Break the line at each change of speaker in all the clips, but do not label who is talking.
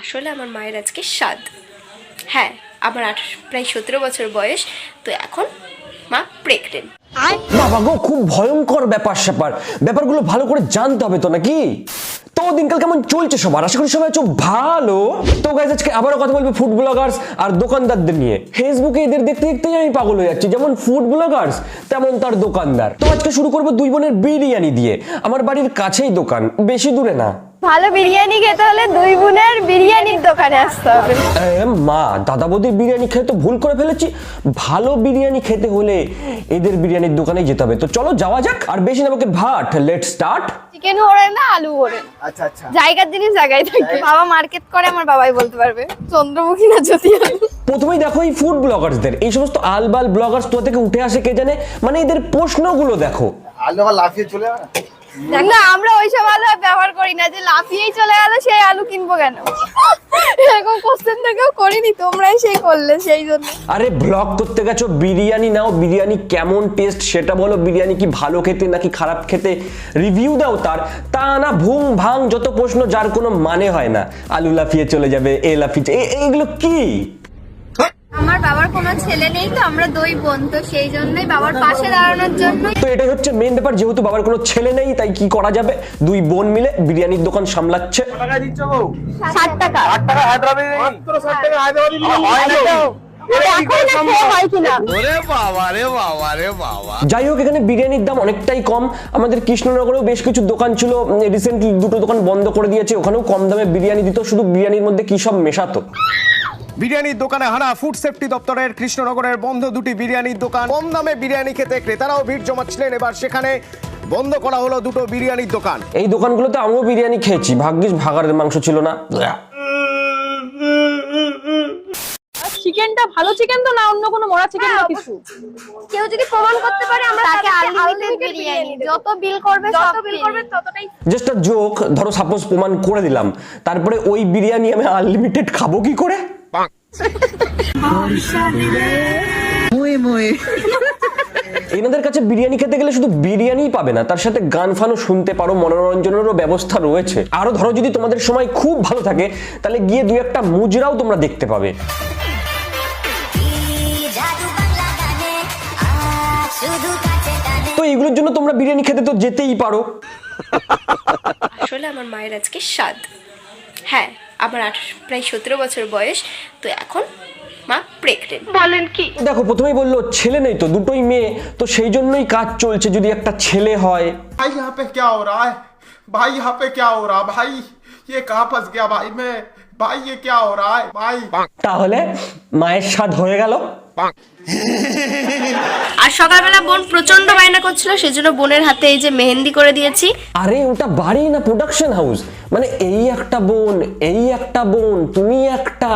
আসলে আমার মায়ের আজকে স্বাদ হ্যাঁ আমার আঠাশ, প্রায় সতেরো বছর বয়স, তো এখন মা প্রেগনেন্ট
বাবা গো, খুব ভয়ঙ্কর ব্যাপার স্যাপার। ব্যাপারগুলো ভালো করে জানতে হবে তো নাকি? তো দিনকাল কেমন চলছে সবার? আশা করি সবাই আছো ভালো। তো গাইজ আজকে আবারও কথা বলব ফুড ব্লগার্স আর দোকানদারদের নিয়ে। ফেসবুকে এদের দেখতে দেখতেই আমি পাগল হয়ে যাচ্ছি। যেমন ফুড ব্লগার্স তেমন তার দোকানদার। তো আজকে শুরু করব দুই বোনের বিরিয়ানি দিয়ে। আমার বাড়ির কাছেই দোকান, বেশি দূরে না।
ভালো বিরিয়ানি খেতে হলে দুই বোনের বিরিয়ানির দোকানে আসতে হবে।
এ, মা দাদা বৌদির বিরিয়ানি খেয়ে তো ভুল করে ফেলেছি। ভালো বিরিয়ানি খেতে হলে এদের বিরিয়ানির দোকানে যেতে হবে। তো চলো যাওয়া যাক আর বেশি না ভাট লেট স্টার্ট
চিকেন না আলু
আচ্ছা আচ্ছা।
জায়গার জিনিস জায়গায় থাকে। বাবা মার্কেট করে আমার বাবাই বলতে পারবে। চন্দ্রমুখী না যদি
প্রথমেই দেখো এই ফুড ব্লগার্সদের এই সমস্ত আলবাল ব্লগার্স তো থেকে উঠে আসে কে জানে? মানে এদের প্রশ্নগুলো দেখো।
আলু আবার লাফিয়ে চলে যাবে না?
না আমরা ওইসব আলু ব্যবহার করি না যে লাফিয়েই চলে গেল সেই আলু কিনবো কেন? এরকম কোশ্চেন তো কেউ করিনি তোমরাই সেই করলে সেই জন্য।
আরে ব্লগ করতে গেছো বিরিয়ানি নাও বিরিয়ানি কেমন টেস্ট সেটা বলো বিরিয়ানি কি ভালো খেতে নাকি খারাপ খেতে? রিভিউ দাও তার তা না ভুং ভাং যত প্রশ্ন যার কোনো মানে হয় না। আলু লাফিয়ে চলে যাবে এ লাফিয়ে এ- এগুলো কি?
বাবার কোনো ছেলে নেই তো আমরা দুই বোন তো সেই জন্যই বাবার পাশে দাঁড়ানোর জন্য
তো এটাই হচ্ছে মেন ব্যাপার যেহেতু বাবার কোনো ছেলে নেই তাই কি করা যাবে? দুই বোন মিলে বিরিয়ানির দোকান সামলাচ্ছে।
টাকা দিচ্ছ বউ?
ষাট টাকা।
আট টাকা হায়দ্রাবাদি মাত্র ষাট টাকা হায়দ্রাবাদি না তো
এখন না খেয়ে কিনা?
ওরে বাবা রে বাবা রে বাবা।
যাই হোক এখানে বিরিয়ানির দাম অনেকটাই কম। আমাদের কৃষ্ণনগরেও বেশ কিছু দোকান ছিল রিসেন্টলি দুটো দোকান বন্ধ করে দিয়েছে। ওখানেও কম দামে বিরিয়ানি দিত শুধু বিরিয়ানির মধ্যে কি সব মেশাতো?
বিরিয়ানির দোকানে হানা ফুড সেফটি দপ্তরের কৃষ্ণনগরের বন্ধ দুটি বিরিয়ানির দোকান। কম দামে বিরিয়ানি খেতে ক্রেতারাও ভিড় জমাচ্ছিলেন। এবার সেখানে বন্ধ করা হলো দুটো বিরিয়ানির দোকান।
এই দোকানগুলোতে আমিও বিরিয়ানি খেয়েছি। ভাগ্যিস ভাগারের মাংস ছিল না।
চিকেনটা ভালো চিকেন তো না অন্য কোনো মরা চিকেন
হ্যাঁ,
বা কিছু?
কেউ যদি প্রমাণ করতে পারে আমরা তাকে আনলিমিটেড বিরিয়ানি যত বিল করবে যত বিল করবে ততটাই
জাস্ট জোক ধরো সাপোজ প্রমাণ করে দিলাম। তারপরে ওই বিরিয়ানি আমি আনলিমিটেড খাব কি করে? এনাদের কাছে বিরিয়ানি খেতে গেলে শুধু বিরিয়ানি পাবে না তার সাথে গান ফানও শুনতে পারো মনোরঞ্জনেরও ব্যবস্থা রয়েছে। আরও ধরো যদি তোমাদের সময় খুব ভালো থাকে তাহলে গিয়ে দু একটা মুজরাও তোমরা দেখতে পাবে। তো এইগুলোর জন্য তোমরা বিরিয়ানি খেতে তো যেতেই পারো
আসলে আমার মায়ের আজকে স্বাদ হ্যাঁ আমার আঠাশ প্রায় সতেরো বছর বয়স তো এখন মা প্রেগনেন্ট বলেন কি
দেখো প্রথমেই বললো ছেলে নেই তো দুটোই মেয়ে তো সেই জন্যই কাজ চলছে যদি একটা ছেলে হয়
भाई यहाँ पे क्या हो रहा है भाई यहाँ पे क्या हो रहा है भाई ये कहाँ फंस गया भाई मैं भाई ये क्या हो रहा है भाई
তাহলে মায়ের স্বাদ হয়ে গেল
আর সকালবেলা বোন প্রচন্ড বায়না করছিল সেজন্য বোনের হাতে এই যে মেহেন্দি করে দিয়েছি
আরে ওটা বাড়ি না প্রোডাকশন হাউস মানে এই একটা বোন এই একটা বোন তুমি একটা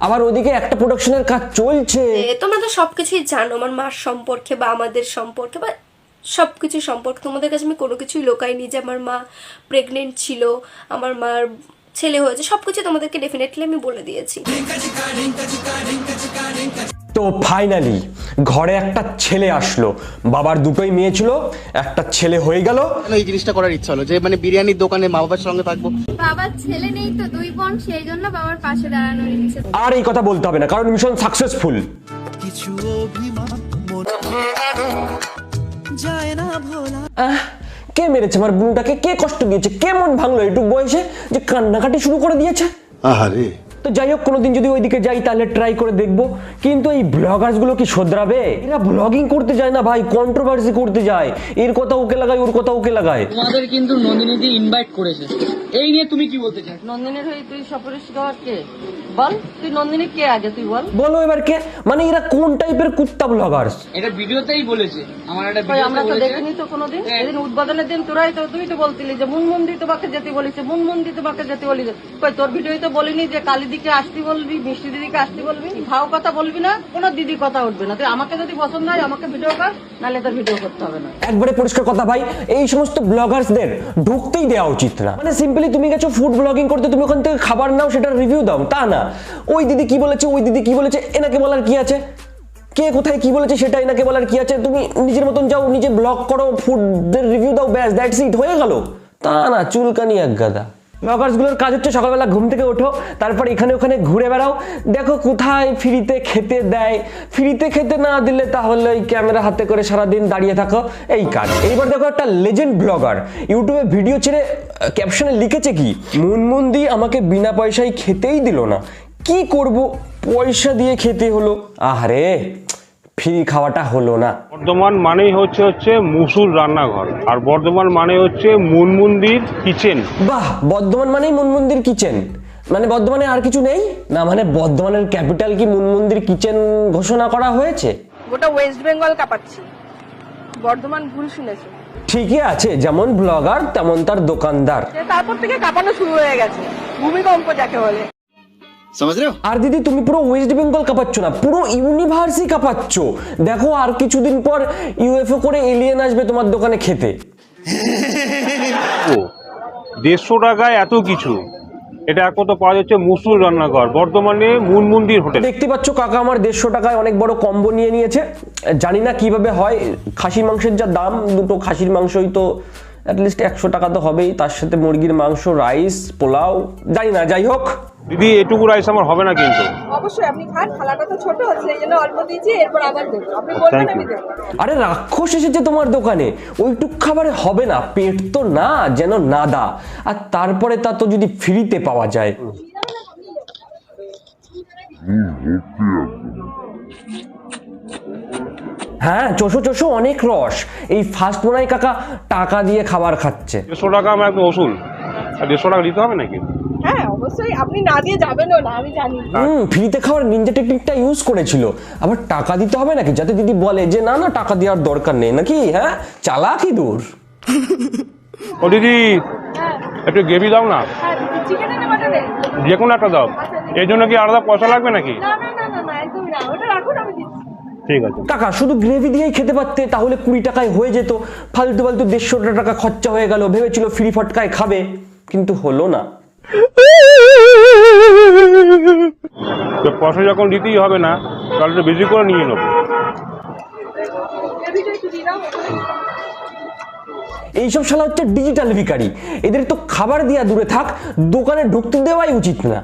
আবার ওদিকে একটা প্রোডাকশনের কাজ চলছে
এ, তোমরা তো সবকিছুই জানো আমার মার সম্পর্কে বা আমাদের সম্পর্কে বা সব কিছু সম্পর্কে তোমাদের কাছে আমি কোনো কিছুই লোকাইনি যে আমার মা প্রেগনেন্ট ছিল আমার মার ছেলে হয়েছে সব কিছু তোমাদেরকে ডেফিনেটলি আমি বলে দিয়েছি।
তো ফাইনালি ঘরে একটা ছেলে আসলো। বাবার দুটোই মেয়ে ছিল একটা ছেলে হয়ে গেল।
এই জিনিসটা করার ইচ্ছা হলো যে মানে বিরিয়ানির দোকানে মা বাবার সঙ্গে থাকব।
বাবার ছেলে নেই তো দুই বোন সেই জন্য বাবার পাশে দাঁড়ানোর ইচ্ছে।
আর এই কথা বলতে হবে না কারণ মিশন সাকসেসফুল কিছু অভিমান যায় না আহ, কে মেরেছে? আমার বুনুটাকে কে কষ্ট দিয়েছে? কে মন ভাঙলো? একটু বয়সে যে কান্নাকাটি শুরু করে দিয়েছে।
আহারে।
তো যাই হোক কোনোদিন যদি ওইদিকে যাই তাহলে ট্রাই করে দেখব। কিন্তু এই ব্লগার্সগুলো কি শোধরাবে? এরা ব্লগিং করতে যায় না ভাই কন্ট্রোভার্সি করতে যায়। এর কথা ওকে লাগায় ওর কথা ওকে লাগায়।
তোমাদের কিন্তু নন্দিনীদি ইনভাইট করেছে। এই নিয়ে তুমি কি বলতে চাও?
নন্দিনীর হয়ে তুই সপরিশ কে? বল তুই নন্দিনী কে আগে? তুই বল।
বলো এবার কে? মানে এরা কোন টাইপের কুত্তা ব্লগার্স
এটা ভিডিওতেই বলেছে। আমার একটা
কই আমরা তো দেখিনি তো কোনোদিন। এদিন উদ্বোধনের দিন তোরাই তো তুই তো বলতিলি যে মুনমুন দি তোমাকে যেতে বলিছে মুনমুন দি তোমাকে যেতে বলেছে। কই তোর ভিডিওই তো বলিনি যে কালী দিকে আসতে বলবি, মিষ্টি দিদিকে আসতে বলবি, ভাও কথা বলবি না, কোনো দিদি কথা উঠবে না। তুই আমাকে যদি পছন্দ হয়, আমাকে ভিডিও কর, নাহলে তোর ভিডিও করতে হবে না।
একবারে পরিষ্কার কথা ভাই, এই সমস্ত ব্লগার্সদের ঢুকতেই দেওয়া উচিত না। মানে সিম্পলি তুমি গেছো ফুড ব্লগিং করতে, তুমি ওখান থেকে খাবার নাও, সেটা রিভিউ দাও, তা না। ওই দিদি কি বলেছে, ওই দিদি কি বলেছে, এনাকে বলার কি আছে? কে কোথায় কি বলেছে, সেটা এনাকে বলার কি আছে? তুমি নিজের মতন যাও, নিজে ব্লগ করো ফুডের রিভিউ দাও, ব্যাস দ্যাটস ইট হয়ে গেল। তা না, চুলকানি এক গাদা। ব্লগার্সগুলোর কাজ হচ্ছে সকালবেলা ঘুম থেকে ওঠো, তারপর এখানে ওখানে ঘুরে বেড়াও। দেখো কোথায় ফ্রিতে খেতে দেয়। ফ্রিতে খেতে না দিলে তাহলে ওই ক্যামেরা হাতে করে সারাদিন দাঁড়িয়ে থাকো। এই কাজ। এইবার দেখো একটা লেজেন্ড ব্লগার ইউটিউবে ভিডিও ছেড়ে ক্যাপশনে লিখেছে কি? মুনমুন্দি আমাকে বিনা পয়সায় খেতেই দিল না। কি করব? পয়সা দিয়ে খেতে হলো। আহারে! ফ্রি খাওয়াটা হলো না।
বর্ধমান মানেই হচ্ছে হচ্ছে মুসুর রান্নাঘর। আর বর্ধমান মানে হচ্ছে মুনমুন্দির কিচেন।
বাহ বর্ধমান মানেই মনমন্দির কিচেন। মানে বর্ধমানে আর কিছু নেই? না মানে বর্ধমানের ক্যাপিটাল কি মনমন্দির কিচেন ঘোষণা করা হয়েছে?
গোটা ওয়েস্ট বেঙ্গল কাঁপাচ্ছি। বর্ধমান ভুল শুনেছো।
ঠিকই আছে যেমন ব্লগার তেমন তার দোকানদার।
তারপর থেকে কাঁপানো শুরু হয়ে গেছে। ভূমিকম্প যাকে বলে।
সমাজ
আর দিদি তুমি পুরো ওয়েস্ট বেঙ্গল কাঁপাচ্ছ না পুরো ইউনিভার্সই কাঁপাচ্ছ। দেখো আর কিছুদিন পর ইউএফও করে এলিয়েন আসবে তোমার দোকানে খেতে।
দেড়শো টাকায় এত কিছু? এটা এক কত পাওয়া যাচ্ছে? মুসুর রান্নাঘর বর্ধমানে মুনমুন্দির হোটেল।
দেখতে পাচ্ছ কাকা আমার দেড়শো টাকায় অনেক বড় কম্বো নিয়ে নিয়েছে। জানি না কীভাবে হয় খাসির মাংসের যা দাম দুটো খাসির মাংসই তো অ্যাটলিস্ট একশো টাকা তো হবেই। তার সাথে মুরগির মাংস রাইস পোলাও জানি না যাই হোক।
দিদি এটুকু রাইস আমার হবে না কিন্তু।
অবশ্যই আপনি খান থালাটা তো ছোট সেই জন্য অল্প দিয়েছি এরপর আবার দেবো। আপনি বলবেন আমি
you.
আরে রাক্ষস এসেছে তোমার দোকানে ওইটুক খাবারে হবে না পেট তো না যেন নাদা আর তারপরে তা তো যদি ফ্রিতে পাওয়া যায়। হ্যাঁ চোষো চোষো অনেক রস। এই ফার্স্ট মনাই কাকা টাকা দিয়ে খাবার খাচ্ছে।
দেড়শো টাকা আমার একদম ওসুল আর দেড়শো টাকা দিতে হবে নাকি?
হ্যাঁ অবশ্যই। আপনি না দিয়ে যাবেনও না আমি জানি।
হুম ফ্রিতে খাওয়ার নিনজা টেকনিকটা ইউজ করেছিল। আবার টাকা দিতে হবে নাকি? যাতে দিদি বলে যে না না টাকা দেওয়ার দরকার নেই। নাকি? হ্যাঁ? চালাকি দূর।
ও দিদি একটু গ্রেভি দাও না।
হ্যাঁ
যে কোনো একটা দাও। এর জন্য কি আলাদা পয়সা লাগবে নাকি?
না না না না না একদমই না। ওটা রাখুন আমি দিচ্ছি।
ঠিক আছে।
কাকা শুধু গ্রেভি দিয়েই খেতে পারতে তাহলে কুড়ি টাকায় হয়ে যেত। ফালতু ফালতু দেড়শো টাকা খরচা হয়ে গেল। ভেবেছিল ফ্রি ফটকায় খাবে। কিন্তু হলো না।
তো পয়সা যখন দিতেই হবে না তাহলে একটু বেশি করে নিয়ে নেব।
এইসব শালা হচ্ছে ডিজিটাল ভিকারি এদের তো খাবার দেওয়া দূরে থাক দোকানে ঢুকতে দেওয়াই উচিত না।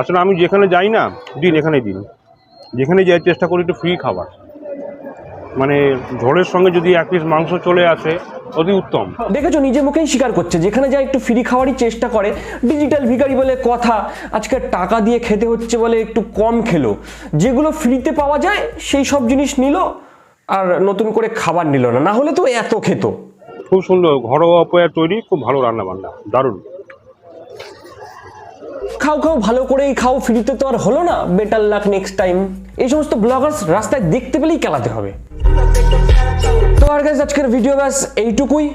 আসলে আমি যেখানে যাই না দিন এখানে দিন। যেখানে যাই চেষ্টা করি একটু ফ্রি খাবার। মানে ঝোলের সঙ্গে যদি এক পিস মাংস চলে আসে অতি উত্তম।
দেখেছ নিজে মুখেই স্বীকার করছে। যেখানে যায় একটু ফ্রি খাওয়ারই চেষ্টা করে। ডিজিটাল ভিখারি বলে কথা আজকে টাকা দিয়ে খেতে হচ্ছে বলে একটু কম খেলো। যেগুলো ফ্রিতে পাওয়া যায় সেই সব জিনিস নিল আর নতুন করে খাবার নিল না। না হলে তো এত খেত।
খুব সুন্দর ঘরোয়া উপায়ে তৈরি খুব ভালো রান্না বান্না দারুণ।
খাও খাও ভালো করেই খাও ফ্রিতে তো আর হলো না। বেটার লাক নেক্সট টাইম এই সমস্ত ব্লগার্স রাস্তায় দেখতে পেলেই কেলাতে হবে। আর গাইজ আজকের ভিডিও ব্যাস এইটুকুই।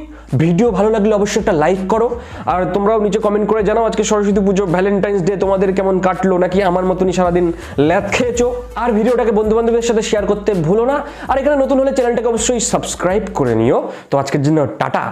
ভিডিও ভালো লাগলে অবশ্যই একটা লাইক করো। আর তোমরাও নিচে কমেন্ট করে জানাও আজকে সরস্বতী পুজো ভ্যালেন্টাইন্স ডে তোমাদের কেমন কাটলো, নাকি আমার মতনই সারাদিন ল্যাথ খেয়েছো? আর ভিডিওটাকে বন্ধু বান্ধবের সাথে শেয়ার করতে ভুলো না। আর এখানে নতুন হলে চ্যানেলটাকে অবশ্যই সাবস্ক্রাইব করে নিও। তো আজকের জন্য টাটা।